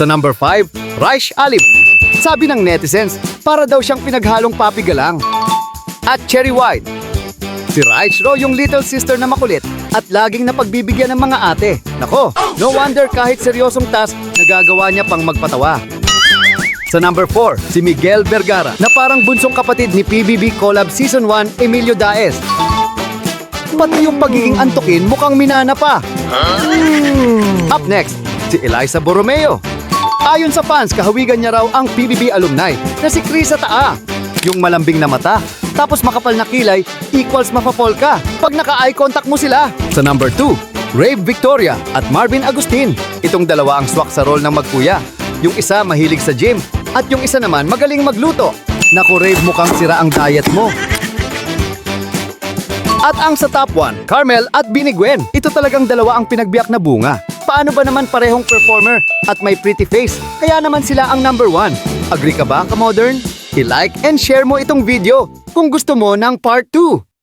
Sa number 5, Raish Alib. Sabi ng netizens, para daw siyang pinaghalong papigalang. At Cherry White. Si Raish raw yung little sister na makulit at laging napagbibigyan ng mga ate. Nako, no wonder kahit seryosong task, nagagawa niya pang magpatawa. Sa number 4, si Miguel Vergara na parang bunsong kapatid ni PBB Collab Season 1 Emilio Daes. Pati yung pagiging antukin mukhang minana pa. Up next, si Eliza Borromeo. Ayon sa fans, kahawigan niya raw ang PBB alumni na si Krisa Taa. Yung malambing na mata, tapos makapal na kilay, equals mapapol ka pag naka-eye contact mo sila. Sa number 2, Rave Victoria at Marvin Agustin. Itong dalawa ang swak sa role ng magkuya. Yung isa mahilig sa gym at yung isa naman magaling magluto. Naku Rave, mukhang sira ang diet mo. At ang sa top 1, Carmel at Binigwen. Ito talagang dalawa ang pinagbiyak na bunga. Paano ba naman parehong performer at may pretty face? Kaya naman sila ang number 1. Agree ka ba, ka-modern? I-like and share mo itong video kung gusto mo ng part 2.